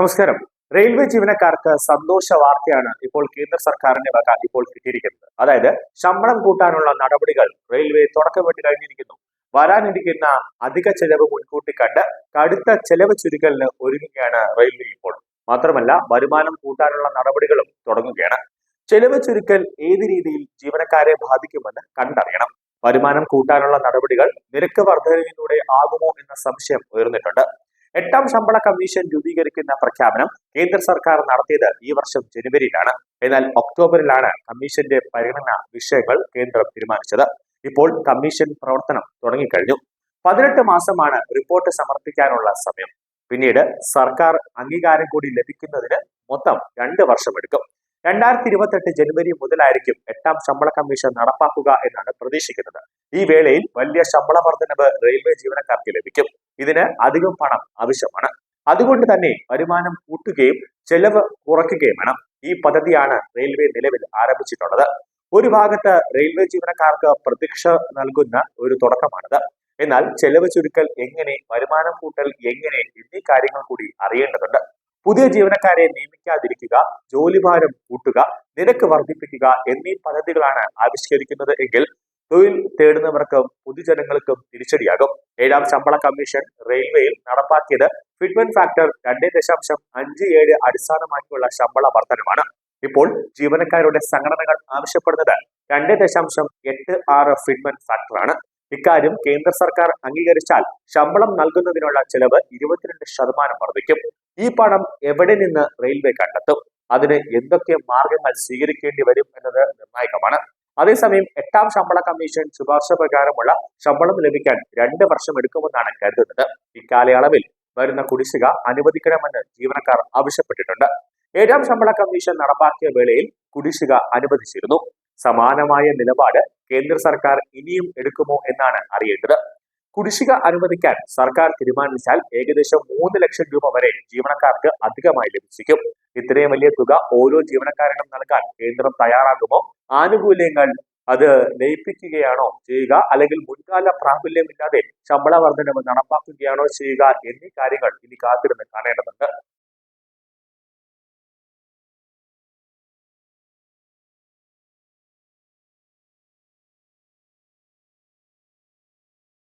നമസ്കാരം. റെയിൽവേ ജീവനക്കാർക്ക് സന്തോഷ വാർത്തയാണ് ഇപ്പോൾ കേന്ദ്ര സർക്കാരിന്റെ വക ഇപ്പോൾ കിട്ടിയിരിക്കുന്നത്. അതായത് ശമ്പളം കൂട്ടാനുള്ള നടപടികൾ റെയിൽവേ തുടക്കമിട്ട് കഴിഞ്ഞിരിക്കുന്നു. വരാനിരിക്കുന്ന അധിക ചെലവ് മുൻകൂട്ടി കണ്ട് കടുത്ത ചെലവ് ചുരുക്കലിന് ഒരുങ്ങുകയാണ് റെയിൽവേ ഇപ്പോൾ. മാത്രമല്ല വരുമാനം കൂട്ടാനുള്ള നടപടികളും തുടങ്ങുകയാണ്. ചെലവ് ചുരുക്കൽ ഏത് രീതിയിൽ ജീവനക്കാരെ ബാധിക്കുമെന്ന് കണ്ടറിയണം. വരുമാനം കൂട്ടാനുള്ള നടപടികൾ നിരക്ക് വർധനവിലൂടെ ആകുമോ എന്ന സംശയം ഉയർന്നിട്ടുണ്ട്. എട്ടാം ശമ്പള കമ്മീഷൻ രൂപീകരിക്കുന്ന പ്രഖ്യാപനം കേന്ദ്ര സർക്കാർ നടത്തിയത് ഈ വർഷം ജനുവരിയിലാണ്. എന്നാൽ ഒക്ടോബറിലാണ് കമ്മീഷന്റെ പരിഗണന വിഷയങ്ങൾ കേന്ദ്രം തീരുമാനിച്ചത്. ഇപ്പോൾ കമ്മീഷൻ പ്രവർത്തനം തുടങ്ങിക്കഴിഞ്ഞു. പതിനെട്ട് മാസമാണ് റിപ്പോർട്ട് സമർപ്പിക്കാനുള്ള സമയം. പിന്നീട് സർക്കാർ അംഗീകാരം കൂടി ലഭിക്കുന്നതിന് മൊത്തം രണ്ട് വർഷമെടുക്കും രണ്ടായിരത്തി ഇരുപത്തെട്ട് ജനുവരി മുതലായിരിക്കും എട്ടാം ശമ്പള കമ്മീഷൻ നടപ്പാക്കുക എന്നാണ് പ്രതീക്ഷിക്കുന്നത്. ഈ വേളയിൽ വലിയ ശമ്പള വർധനവ് റെയിൽവേ ജീവനക്കാർക്ക് ലഭിക്കും. ഇതിന് അധികം പണം ആവശ്യമാണ്. അതുകൊണ്ട് തന്നെ വരുമാനം കൂട്ടുകയും ചെലവ് കുറയ്ക്കുകയും വേണം. ഈ പദ്ധതിയാണ് റെയിൽവേ നിലവിൽ ആരംഭിച്ചിട്ടുള്ളത്. ഒരു ഭാഗത്ത് റെയിൽവേ ജീവനക്കാർക്ക് പ്രതീക്ഷ നൽകുന്ന ഒരു തുടക്കമാണിത്. എന്നാൽ ചെലവ് ചുരുക്കൽ എങ്ങനെ വരുമാനം കൂട്ടൽ എങ്ങനെ എന്നീ കാര്യങ്ങൾ കൂടി അറിയേണ്ടതുണ്ട്. പുതിയ ജീവനക്കാരെ നിയമിക്കാതിരിക്കുക ജോലിഭാരം കൂട്ടുക നിരക്ക് വർദ്ധിപ്പിക്കുക എന്നീ പദ്ധതികളാണ് ആവിഷ്കരിക്കുന്നത് എങ്കിൽ തൊഴിൽ തേടുന്നവർക്കും പൊതുജനങ്ങൾക്കും തിരിച്ചടിയാകും. ഏഴാം ശമ്പള കമ്മീഷൻ റെയിൽവേയിൽ നടപ്പാക്കിയത് ഫിറ്റ്മെന്റ് ഫാക്ടർ രണ്ട് ദശാംശം അഞ്ച് ഏഴ് അടിസ്ഥാനമാക്കിയുള്ള ശമ്പള വർധനമാണ് ഇപ്പോൾ ജീവനക്കാരുടെ സംഘടനകൾ ആവശ്യപ്പെടുന്നത് രണ്ട് ദശാംശം എട്ട് ആറ് ഫിറ്റ്മെന്റ് ഫാക്ടറാണ്. ഇക്കാര്യം കേന്ദ്ര സർക്കാർ അംഗീകരിച്ചാൽ ശമ്പളം നൽകുന്നതിനുള്ള ചെലവ് ഇരുപത്തിരണ്ട് ശതമാനം വർദ്ധിക്കും. ഈ പണം എവിടെ നിന്ന് റെയിൽവേ കണ്ടെത്തും? അതിന് എന്തൊക്കെ മാർഗങ്ങൾ സ്വീകരിക്കേണ്ടി വരും എന്നത് നിർണായകമാണ്. അതേസമയം എട്ടാം ശമ്പള കമ്മീഷൻ ശുപാർശ പ്രകാരമുള്ള ശമ്പളം ലഭിക്കാൻ രണ്ട് വർഷം എടുക്കുമെന്നാണ് കരുതുന്നത്. ഇക്കാലയളവിൽ വരുന്ന കുടിശ്ശിക അനുവദിക്കണമെന്ന് ജീവനക്കാർ ആവശ്യപ്പെട്ടിട്ടുണ്ട്. ഏഴാം ശമ്പള കമ്മീഷൻ നടപ്പാക്കിയ വേളയിൽ കുടിശ്ശിക അനുവദിച്ചിരുന്നു. സമാനമായ നിലപാട് കേന്ദ്ര സർക്കാർ ഇനിയും എടുക്കുമോ എന്നാണ് അറിയേണ്ടത്. കുടിശ്ശിക അനുവദിക്കാൻ സർക്കാർ തീരുമാനിച്ചാൽ ഏകദേശം മൂന്ന് ലക്ഷം രൂപ വരെ ജീവനക്കാർക്ക് അധികമായി ലഭിച്ചിരിക്കും. ഇത്രയും വലിയ തുക ഓരോ ജീവനക്കാരനും നൽകാൻ കേന്ദ്രം തയ്യാറാകുമോ? ആനുകൂല്യങ്ങൾ അത് ലയിപ്പിക്കുകയാണോ ചെയ്യുക? അല്ലെങ്കിൽ മുൻകാല പ്രാബല്യമില്ലാതെ ശമ്പള വർധനവ് നടപ്പാക്കുകയാണോ ചെയ്യുക? എന്നീ കാര്യങ്ങൾ ഇനി കാത്തിരുന്ന് കാണേണ്ടതുണ്ട്.